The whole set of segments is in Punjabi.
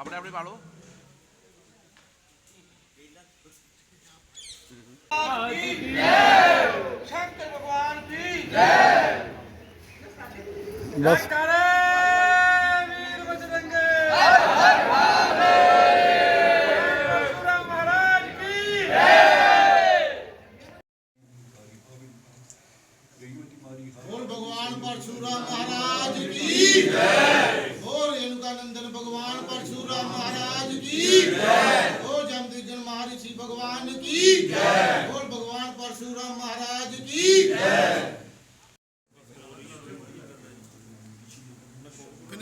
അവിടെ അവിടെ പാടോ ശങ്കർ ഭഗവാൻ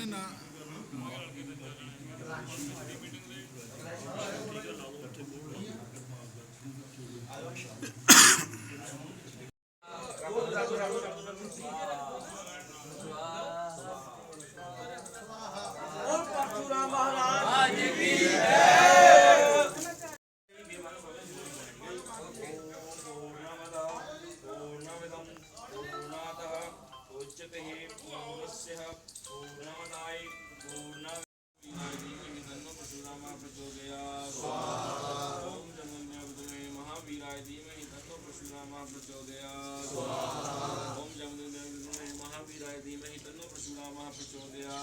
ਨਾ। ਆਇਆ ਸ਼ਾਮ ਨਾਮਾ ਪਚੋਦਿਆ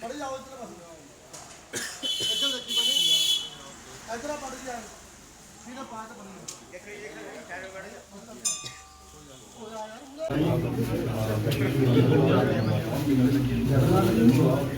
ਪੜ ਜਾਓ ਇੱਧਰ ਬਸ ਇੱਧਰ ਦੇਖੀ ਬਣੀ ਇੱਧਰ ਪੜ ਜਾ ਫਿਰ ਪਾਠ ਬਣੀ ਸੰਕਟ ਬੈਠੇ ਹੋਏ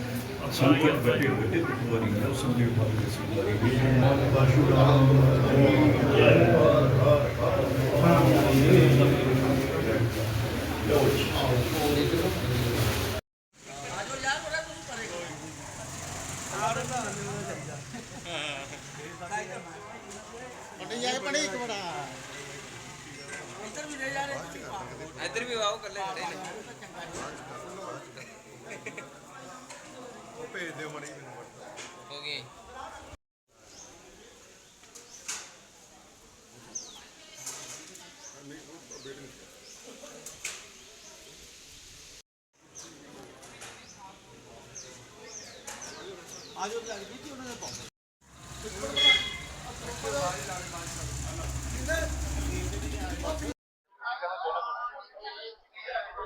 ਵਾਰੀ ਨਾ ਸੰਜੀਵ ਭਾਵੇਂ ਸੀ ਕੰਡੀ ਜਾ ਕੇ ਪੜੀ ਇੱਕ ਬੜਾ ਇੱਧਰ ਵੀ ਆਓ ਕੱਲੇ ਖੜੇ ਨੇ ਹੋ ਗਏ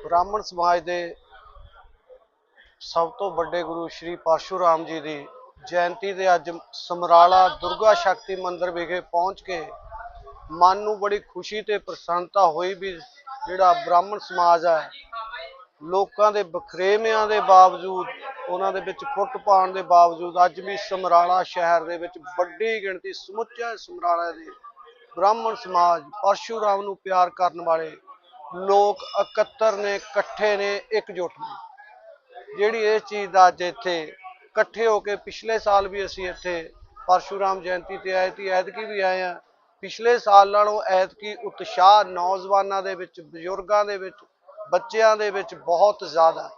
ਬ੍ਰਾਹਮਣ ਸਮਾਜ ਦੇ ਸਭ ਤੋਂ ਵੱਡੇ ਗੁਰੂ ਸ਼੍ਰੀ ਪਰਸ਼ੁਰਾਮ ਜੀ ਦੀ ਜਯੰਤੀ ਦੇ ਅੱਜ ਸਮਰਾਲਾ ਦੁਰਗਾ ਸ਼ਕਤੀ ਮੰਦਿਰ ਵਿਖੇ ਪਹੁੰਚ ਕੇ ਮਨ ਨੂੰ ਬੜੀ ਖੁਸ਼ੀ ਤੇ ਪ੍ਰਸੰਨਤਾ ਹੋਈ ਵੀ ਜਿਹੜਾ ਬ੍ਰਾਹਮਣ ਸਮਾਜ ਹੈ, ਲੋਕਾਂ ਦੇ ਬਖਰੇਵਿਆਂ ਦੇ ਬਾਵਜੂਦ ਉਹਨਾਂ ਦੇ ਵਿੱਚ ਫੁੱਟ ਪਾਉਣ ਦੇ ਬਾਵਜੂਦ ਅੱਜ ਵੀ ਸਮਰਾਲਾ ਸ਼ਹਿਰ ਦੇ ਵਿੱਚ ਵੱਡੀ ਗਿਣਤੀ ਸਮੁੱਚਾ ਸਮਰਾਲਾ ਦੇ ਬ੍ਰਾਹਮਣ ਸਮਾਜ, ਪਰਸ਼ੂਰਾਮ ਨੂੰ ਪਿਆਰ ਕਰਨ ਵਾਲੇ ਲੋਕ ਇਕੱਤਰ ਨੇ, ਇਕੱਠੇ ਨੇ, ਇਕਜੁੱਟ ਨੇ। ਜਿਹੜੀ ਇਸ ਚੀਜ਼ ਦਾ ਅੱਜ ਇੱਥੇ ਇਕੱਠੇ ਹੋ ਕੇ ਪਿਛਲੇ ਸਾਲ ਵੀ ਅਸੀਂ ਇੱਥੇ ਪਰਸ਼ੂਰਾਮ ਜਯੰਤੀ ਤੇ ਆਏ ਸੀ, ਐਤਕੀ ਵੀ ਆਏ ਆ ਪਿਛਲੇ ਸਾਲ ਨਾਲੋਂ ਐਤਕੀ ਉਤਸ਼ਾਹ ਨੌਜਵਾਨਾਂ ਦੇ ਵਿੱਚ, ਬਜ਼ੁਰਗਾਂ ਦੇ ਵਿੱਚ, ਬੱਚਿਆਂ ਦੇ ਵਿੱਚ ਬਹੁਤ ਜ਼ਿਆਦਾ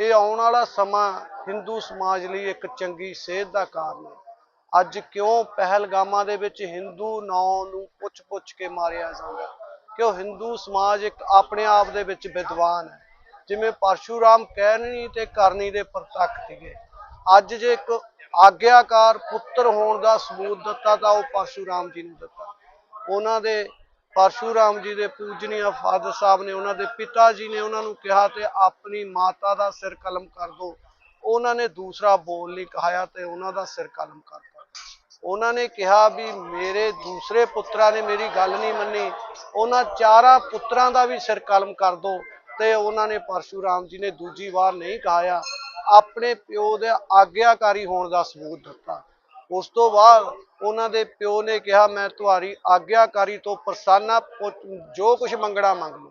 ਇਹ ਆਉਣ ਵਾਲਾ ਸਮਾਂ ਹਿੰਦੂ ਸਮਾਜ ਲਈ ਇੱਕ ਚੰਗੀ ਸੇਧ ਦਾ ਕਾਰਨ ਹੈ। ਅੱਜ ਕਿਉਂ ਪਹਿਲਗਾਮਾਂ ਦੇ ਵਿੱਚ ਹਿੰਦੂ ਨਾਂ ਨੂੰ ਪੁੱਛ-ਪੁੱਛ ਕੇ ਮਾਰਿਆ ਜਾਂਦਾ ਹੈ? ਕਿਉਂ ਹਿੰਦੂ ਸਮਾਜ ਇੱਕ ਆਪਣੇ ਆਪ ਦੇ ਵਿੱਚ ਵਿਦਵਾਨ ਹੈ? ਜਿਵੇਂ ਪਰਸ਼ੂਰਾਮ ਕਹਿਣੀ ਤੇ ਕਰਨੀ ਦੇ ਪ੍ਰਤੱਖ ਸੀਗੇ। ਅੱਜ ਜੇ ਇੱਕ ਆਗਿਆਕਾਰ ਪੁੱਤਰ ਹੋਣ ਦਾ ਸਬੂਤ ਦਿੱਤਾ ਤਾਂ ਉਹ ਪਰਸ਼ੂਰਾਮ ਜੀ ਨੂੰ ਦਿੱਤਾ। ਉਹਨਾਂ ਦੇ ਪਰਸ਼ੂਰਾਮ ਜੀ ਦੇ ਪੂਜਨੀਆ ਫਾਦਰ ਸਾਹਿਬ ਨੇ, ਉਹਨਾਂ ਦੇ ਪਿਤਾ ਜੀ ਨੇ ਉਹਨਾਂ ਨੂੰ ਕਿਹਾ ਤੇ ਆਪਣੀ ਮਾਤਾ ਦਾ ਸਿਰ ਕਲਮ ਕਰ ਦੋ। ਉਹਨਾਂ ਨੇ ਦੂਸਰਾ ਬੋਲ ਨਹੀਂ ਕਹਾਇਆ ਤੇ ਉਹਨਾਂ ਦਾ ਸਿਰ ਕਲਮ ਕਰਤਾ ਉਹਨਾਂ ਨੇ ਕਿਹਾ ਵੀ ਮੇਰੇ ਦੂਸਰੇ ਪੁੱਤਰਾਂ ਨੇ ਮੇਰੀ ਗੱਲ ਨਹੀਂ ਮੰਨੀ। ਉਹਨਾਂ ਚਾਰਾਂ ਪੁੱਤਰਾਂ ਦਾ ਵੀ ਸਿਰ ਕਲਮ ਕਰ ਦੋ ਤੇ ਉਹਨਾਂ ਨੇ ਪਰਸ਼ੂਰਾਮ ਜੀ ਨੇ ਦੂਜੀ ਵਾਰ ਨਹੀਂ ਕਹਾਇਆ। ਆਪਣੇ ਪਿਓ ਦੇ ਆਗਿਆਕਾਰੀ ਹੋਣ ਦਾ ਸਬੂਤ ਦਿੱਤਾ। ਉਸ ਤੋਂ ਬਾਅਦ ਉਹਨਾਂ ਦੇ ਪਿਓ ਨੇ ਕਿਹਾ, ਮੈਂ ਤੁਹਾਡੀ ਆਗਿਆਕਾਰੀ ਤੋਂ ਪ੍ਰਸੰਨਾ ਜੋ ਕੁਝ ਮੰਗਣਾ ਮੰਗ ਲਓ।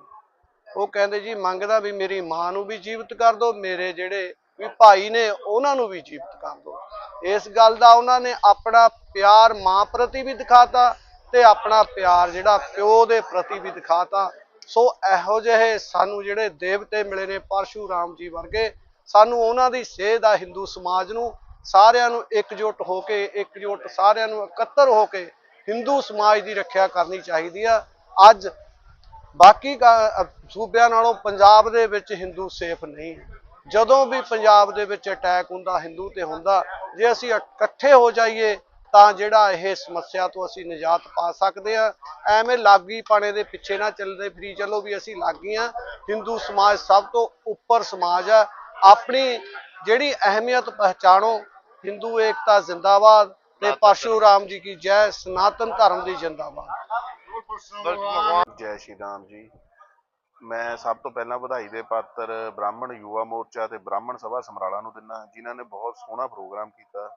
ਉਹ ਕਹਿੰਦੇ, ਜੀ, ਮੰਗਦਾ ਵੀ ਮੇਰੀ ਮਾਂ ਨੂੰ ਵੀ ਜੀਵਤ ਕਰ ਦਿਓ ਮੇਰੇ ਜਿਹੜੇ ਵੀ ਭਾਈ ਨੇ ਉਹਨਾਂ ਨੂੰ ਵੀ ਜੀਵਤ ਕਰ ਦਿਓ ਇਸ ਗੱਲ ਦਾ ਉਹਨਾਂ ਨੇ ਆਪਣਾ ਪਿਆਰ ਮਾਂ ਪ੍ਰਤੀ ਵੀ ਦਿਖਾਤਾ ਤੇ ਆਪਣਾ ਪਿਆਰ ਜਿਹੜਾ ਪਿਓ ਦੇ ਪ੍ਰਤੀ ਵੀ ਦਿਖਾਤਾ। ਸੋ ਇਹੋ ਜਿਹੇ ਸਾਨੂੰ ਜਿਹੜੇ ਦੇਵਤੇ ਮਿਲੇ ਨੇ ਪਰਸ਼ੂਰਾਮ ਜੀ ਵਰਗੇ, ਸਾਨੂੰ ਉਹਨਾਂ ਦੀ ਸੇਧ ਆ ਹਿੰਦੂ ਸਮਾਜ ਨੂੰ ਸਾਰਿਆਂ ਨੂੰ ਇਕਜੁੱਟ ਹੋ ਕੇ, ਇਕਜੁੱਟ ਸਾਰਿਆਂ ਨੂੰ ਇਕੱਤਰ ਹੋ ਕੇ ਹਿੰਦੂ ਸਮਾਜ ਦੀ ਰੱਖਿਆ ਕਰਨੀ ਚਾਹੀਦੀ ਆ। ਅੱਜ ਬਾਕੀ ਸੂਬਿਆਂ ਨਾਲੋਂ ਪੰਜਾਬ ਦੇ ਵਿੱਚ ਹਿੰਦੂ ਸੇਫ ਨਹੀਂ। ਜਦੋਂ ਵੀ ਪੰਜਾਬ ਦੇ ਵਿੱਚ ਅਟੈਕ ਹੁੰਦਾ, ਹਿੰਦੂ ਤੇ ਹੁੰਦਾ, ਜੇ ਅਸੀਂ ਇਕੱਠੇ ਹੋ ਜਾਈਏ, ਤਾਂ ਜਿਹੜਾ ਇਹ ਸਮੱਸਿਆ ਤੋਂ ਅਸੀਂ ਨਿਜਾਤ ਪਾ ਸਕਦੇ ਆ। ਐਵੇਂ ਲਾਗੀ ਪਾਣੇ ਦੇ ਪਿੱਛੇ ਨਾ ਚੱਲਦੇ ਫਰੀ, ਚੱਲੋ ਵੀ ਅਸੀਂ ਲਾਗੀ ਲਾਗੀਆਂ ਹਿੰਦੂ ਸਮਾਜ ਸਭ ਤੋਂ ਉੱਪਰ ਸਮਾਜ ਆ। ਆਪਣੀ ਜਿਹੜੀ ਅਹਿਮੀਅਤ ਪਹਿਚਾਣੋ ਹਿੰਦੂ ਏਕਤਾ ਜ਼ਿੰਦਾਬਾਦ ਤੇ ਪਰਸ਼ੂਰਾਮ ਜੀ ਕੀ ਜੈ ਸਨਾਤਨ ਧਰਮ ਦੀ ਜ਼ਿੰਦਾਬਾਦ। ਜੈ ਸ਼੍ਰੀ ਰਾਮ ਜੀ। ਮੈਂ ਸਭ ਤੋਂ ਪਹਿਲਾਂ ਵਧਾਈ ਦੇ ਪਾਤਰ ਬ੍ਰਾਹਮਣ ਯੁਵਾ ਮੋਰਚਾ ਤੇ ਬ੍ਰਾਹਮਣ ਸਭਾ ਸਮਰਾਲਾ ਨੂੰ ਦਿੰਦਾ ਜਿਨ੍ਹਾਂ ਨੇ ਬਹੁਤ ਸੋਹਣਾ ਪ੍ਰੋਗਰਾਮ ਕੀਤਾ।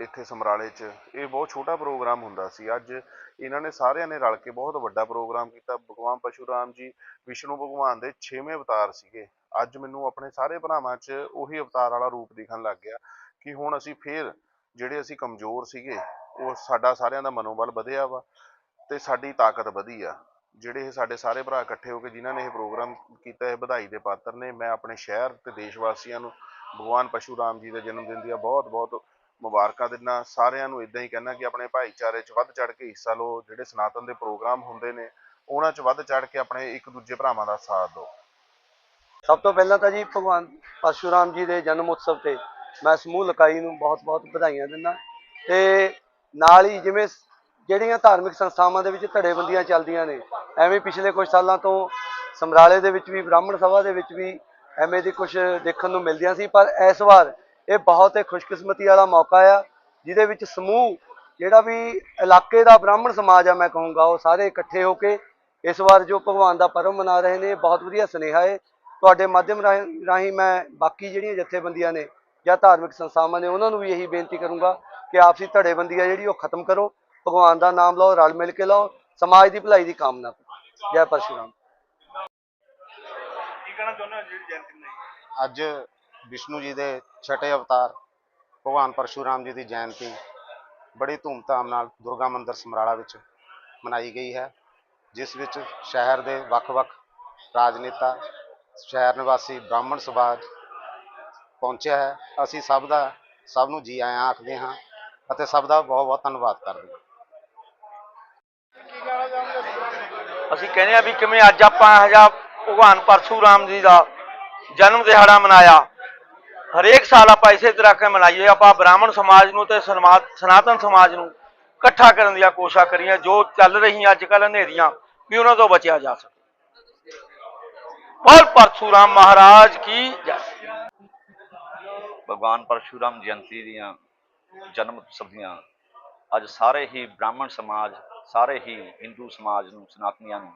ਇੱਥੇ ਸਮਰਾਲੇ 'ਚ। ਇਹ ਬਹੁਤ ਛੋਟਾ ਪ੍ਰੋਗਰਾਮ ਹੁੰਦਾ ਸੀ। ਅੱਜ ਇਹਨਾਂ ਨੇ ਸਾਰਿਆਂ ਨੇ ਰਲ ਕੇ ਬਹੁਤ ਵੱਡਾ ਪ੍ਰੋਗਰਾਮ ਕੀਤਾ। ਭਗਵਾਨ ਪਸ਼ੂਰਾਮ ਜੀ ਵਿਸ਼ਨੂੰ ਭਗਵਾਨ ਦੇ 6ਵੇਂ ਅਵਤਾਰ ਸੀਗੇ। ਅੱਜ ਮੈਨੂੰ ਆਪਣੇ ਸਾਰੇ ਭਰਾਵਾਂ 'ਚ ਉਹੀ ਅਵਤਾਰ ਵਾਲਾ ਰੂਪ ਦਿਖਣ ਲੱਗ ਗਿਆ ਕਿ ਹੁਣ ਅਸੀਂ ਫੇਰ ਜਿਹੜੇ ਅਸੀਂ ਕਮਜ਼ੋਰ ਸੀਗੇ, ਉਹ ਸਾਡਾ ਸਾਰਿਆਂ ਦਾ ਮਨੋਬਲ ਵਧਿਆ ਵਾ ਤੇ ਸਾਡੀ ਤਾਕਤ ਵਧੀ ਆ। ਜਿਹੜੇ ਇਹ ਸਾਡੇ ਸਾਰੇ ਭਰਾ ਇਕੱਠੇ ਹੋ ਕੇ ਜਿਨ੍ਹਾਂ ਨੇ ਇਹ ਪ੍ਰੋਗਰਾਮ ਕੀਤਾ, ਇਹ ਵਧਾਈ ਦੇ ਪਾਤਰ ਨੇ। ਮੈਂ ਆਪਣੇ ਸ਼ਹਿਰ ਤੇ ਦੇਸ਼ ਵਾਸੀਆਂ ਨੂੰ ਭਗਵਾਨ ਪਸ਼ੂਰਾਮ ਜੀ ਦੇ ਜਨਮ ਦਿਨ ਦੀਆਂ ਬਹੁਤ ਬਹੁਤ ਮੁਬਾਰਕਾਂ ਦਿੰਦਾ, ਸਾਰਿਆਂ ਨੂੰ ਇਦਾਂ ਹੀ ਕਹਿਣਾ ਕਿ ਆਪਣੇ ਭਾਈਚਾਰੇ 'ਚ ਵੱਧ ਚੜ ਕੇ ਹਿੱਸਾ ਲਓ, ਜਿਹੜੇ ਸਨਾਤਨ ਦੇ ਪ੍ਰੋਗਰਾਮ ਹੁੰਦੇ ਨੇ, ਉਹਨਾਂ 'ਚ ਵੱਧ ਚੜ ਕੇ ਆਪਣੇ ਇੱਕ ਦੂਜੇ ਭਰਾਵਾਂ ਦਾ ਸਾਥ ਦਿਓ। ਸਭ ਤੋਂ ਪਹਿਲਾਂ ਤਾਂ ਜੀ ਭਗਵਾਨ ਪਰਸ਼ੂਰਾਮ ਜੀ ਦੇ ਜਨਮ ਉਤਸਵ ਤੇ ਮੈਂ ਸਮੂਹ ਲਕਾਈ ਨੂੰ ਬਹੁਤ-ਬਹੁਤ ਵਧਾਈਆਂ ਦਿੰਦਾ। ਤੇ ਨਾਲ ਹੀ ਜਿਵੇਂ ਜਿਹੜੀਆਂ ਧਾਰਮਿਕ ਸੰਸਥਾਵਾਂ ਦੇ ਵਿੱਚ ਧੜੇਬੰਦੀਆਂ ਚੱਲਦੀਆਂ ਨੇ, ਐਵੇਂ ਪਿਛਲੇ ਕੁਝ ਸਾਲਾਂ ਤੋਂ ਸਮਰਾਲੇ ਦੇ ਵਿੱਚ ਵੀ, ਬ੍ਰਾਹਮਣ ਸਭਾ ਦੇ ਵਿੱਚ ਵੀ ਐਵੇਂ ਦੀ ਕੁਝ ਦੇਖਣ ਨੂੰ ਮਿਲਦੀਆਂ ਸੀ, ਪਰ ਇਸ ਵਾਰ ਇਹ ਬਹੁਤ ਹੀ ਖੁਸ਼ਕਿਸਮਤੀ ਵਾਲਾ ਮੌਕਾ ਆ ਜਿਹਦੇ ਵਿੱਚ ਸਮੂਹ ਜਿਹੜਾ ਵੀ ਇਲਾਕੇ ਦਾ ਬ੍ਰਾਹਮਣ ਸਮਾਜ ਆ ਮੈਂ ਕਹੂੰਗਾ ਉਹ ਸਾਰੇ ਇਕੱਠੇ ਹੋ ਕੇ ਇਸ ਵਾਰ ਜੋ ਭਗਵਾਨ ਦਾ ਪਰਮ ਮਨਾ ਰਹੇ ਨੇ ਬਹੁਤ ਵਧੀਆ ਸੁਨੇਹਾ ਹੈ ਤੁਹਾਡੇ ਮਾਧਿਅਮ ਰਾਹੀਂ ਰਾਹੀਂ ਮੈਂ ਬਾਕੀ ਜਿਹੜੀਆਂ ਜਥੇਬੰਦੀਆਂ ਨੇ ਜਾਂ ਧਾਰਮਿਕ ਸੰਸਥਾਵਾਂ ਨੇ ਉਹਨਾਂ ਨੂੰ ਵੀ ਇਹੀ ਬੇਨਤੀ ਕਰੂੰਗਾ ਕਿ ਆਪਸੀ ਧੜੇਬੰਦੀ ਆ ਜਿਹੜੀ ਉਹ ਖਤਮ ਕਰੋ। ਭਗਵਾਨ ਦਾ ਨਾਮ ਲਓ ਰਲ ਮਿਲ ਕੇ ਲਓ ਸਮਾਜ ਦੀ ਭਲਾਈ ਦੀ ਕਾਮਨਾ ਕਰੋ। ਜੈ ਪਰਸ਼ੁਰਾਮ। ਅੱਜ ਵਿਸ਼ਨੂੰ ਜੀ ਦੇ ਛਟੇ ਅਵਤਾਰ, ਭਗਵਾਨ ਪਰਸ਼ੂਰਾਮ ਜੀ ਦੀ ਜਯੰਤੀ ਬੜੀ ਧੂਮਧਾਮ ਨਾਲ ਦੁਰਗਾ ਮੰਦਿਰ ਸਮਰਾਲਾ ਵਿੱਚ ਮਨਾਈ ਗਈ ਹੈ, ਜਿਸ ਵਿੱਚ ਸ਼ਹਿਰ ਦੇ ਵੱਖ-ਵੱਖ ਰਾਜਨੇਤਾ, ਸ਼ਹਿਰ ਨਿਵਾਸੀ ਬ੍ਰਾਹਮਣ ਸਮਾਜ ਪਹੁੰਚਿਆ ਹੈ। ਅਸੀਂ ਸਭ ਦਾ, ਸਭ ਨੂੰ ਜੀ ਆਇਆਂ ਆਖਦੇ ਹਾਂ ਅਤੇ ਸਭ ਦਾ ਬਹੁਤ-ਬਹੁਤ ਧੰਨਵਾਦ ਕਰਦੇ ਹਾਂ। ਅਸੀਂ ਕਹਿੰਦੇ ਆ ਵੀ ਕਿਵੇਂ ਅੱਜ ਆਪਾਂ ਇਹ ਜਿਹਾ ਭਗਵਾਨ ਪਰਸ਼ੂਰਾਮ ਜੀ ਦਾ ਜਨਮ ਦਿਹਾੜਾ ਮਨਾਇਆ। ਹਰੇਕ ਸਾਲ ਆਪਾਂ ਇਸੇ ਤਰ੍ਹਾਂ ਕੇ ਮਨਾਈਏ, ਆਪਾਂ ਬ੍ਰਾਹਮਣ ਸਮਾਜ ਨੂੰ ਤੇ ਸਨਮਾ- ਸਨਾਤਨ ਸਮਾਜ ਨੂੰ ਇਕੱਠਾ ਕਰਨ ਦੀਆਂ ਕੋਸ਼ਿਸ਼ਾਂ ਕਰੀਆਂ, ਜੋ ਚੱਲ ਰਹੀਆਂ ਅੱਜ ਕੱਲ੍ਹ ਹਨੇਰੀਆਂ, ਵੀ ਉਹਨਾਂ ਤੋਂ ਬਚਿਆ ਜਾ ਸਕੇ। ਬੋਲ ਪਰਸ਼ੂਰਾਮ ਮਹਾਰਾਜ ਕੀ ਜੈ ਭਗਵਾਨ ਪਰਸ਼ੂਰਾਮ ਜਯੰਤੀ ਦੀਆਂ ਜਨਮ ਉਤਸਵ ਦੀਆਂ ਅੱਜ ਸਾਰੇ ਹੀ ਬ੍ਰਾਹਮਣ ਸਮਾਜ, ਸਾਰੇ ਹੀ ਹਿੰਦੂ ਸਮਾਜ ਨੂੰ, ਸਨਾਤਨੀਆਂ ਨੂੰ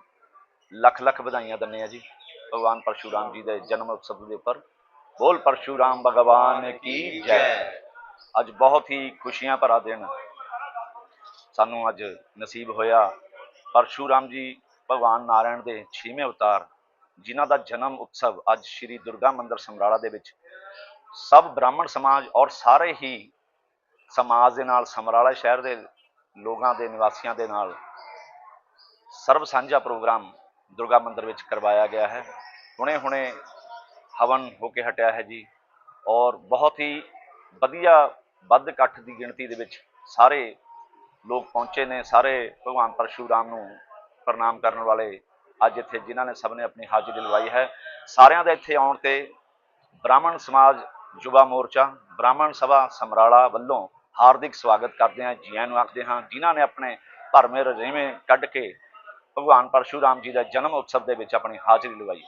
ਲੱਖ ਲੱਖ ਵਧਾਈਆਂ ਦਿੰਦੇ ਆ ਜੀ। ਭਗਵਾਨ ਪਰਸ਼ੂਰਾਮ ਜੀ ਦੇ ਜਨਮ ਉਤਸਵ ਦੇ ਉੱਪਰ ਬੋਲ ਪਰਸ਼ੂਰਾਮ ਭਗਵਾਨ ਕੀ ਜੈ। ਅੱਜ ਬਹੁਤ ਹੀ ਖੁਸ਼ੀਆਂ ਭਰਾ ਦਿਨ। ਸਾਨੂੰ ਅੱਜ ਨਸੀਬ ਹੋਇਆ ਪਰਸ਼ੂਰਾਮ ਜੀ ਭਗਵਾਨ ਨਾਰਾਇਣ ਦੇ 6ਵੇਂ ਅਵਤਾਰ, ਜਿਨ੍ਹਾਂ ਦਾ ਜਨਮ ਉਤਸਵ ਅੱਜ ਸ੍ਰੀ ਦੁਰਗਾ ਮੰਦਿਰ ਸਮਰਾਲਾ ਦੇ ਵਿੱਚ ਸਭ ਬ੍ਰਾਹਮਣ ਸਮਾਜ ਔਰ ਸਾਰੇ ਹੀ ਸਮਾਜ ਦੇ ਨਾਲ, ਸਮਰਾਲਾ ਸ਼ਹਿਰ ਦੇ ਲੋਕਾਂ ਦੇ, ਨਿਵਾਸੀਆਂ ਦੇ ਨਾਲ ਸਰਬ ਸਾਂਝਾ ਪ੍ਰੋਗਰਾਮ ਦੁਰਗਾ ਮੰਦਿਰ ਵਿੱਚ ਕਰਵਾਇਆ ਗਿਆ ਹੈ। ਹੁਣੇ ਹੁਣੇ ਹਵਨ ਹੋ ਕੇ ਹਟਿਆ ਹੈ ਜੀ ਔਰ ਬਹੁਤ ਹੀ ਵਧੀਆ ਵੱਧ ਇਕੱਠ ਦੀ ਗਿਣਤੀ ਦੇ ਵਿੱਚ ਸਾਰੇ ਲੋਕ ਪਹੁੰਚੇ ਨੇ, ਸਾਰੇ ਭਗਵਾਨ ਪਰਸ਼ੂਰਾਮ ਨੂੰ ਪ੍ਰਣਾਮ ਕਰਨ ਵਾਲੇ ਅੱਜ ਇੱਥੇ ਜਿਨ੍ਹਾਂ ਨੇ ਸਭ ਨੇ ਆਪਣੀ ਹਾਜ਼ਰੀ ਲਵਾਈ ਹੈ। ਸਾਰਿਆਂ ਦਾ ਇੱਥੇ ਆਉਣ ਤੇ ਬ੍ਰਾਹਮਣ ਸਮਾਜ ਯੁਵਾ ਮੋਰਚਾ, ਬ੍ਰਾਹਮਣ ਸਭਾ ਸਮਰਾਲਾ ਵੱਲੋਂ ਹਾਰਦਿਕ ਸਵਾਗਤ ਕਰਦੇ ਹਾਂ, ਜੀਆਂ ਨੂੰ ਆਖਦੇ ਹਾਂ, ਜਿਨ੍ਹਾਂ ਨੇ ਆਪਣੇ ਭਰਮੇ ਰਜੇਵੇਂ ਕੱਢ ਕੇ ਭਗਵਾਨ ਪਰਸ਼ੂਰਾਮ ਜੀ ਦਾ ਜਨਮ ਉਤਸਵ ਦੇ ਵਿੱਚ ਆਪਣੀ ਹਾਜ਼ਰੀ ਲਵਾਈ।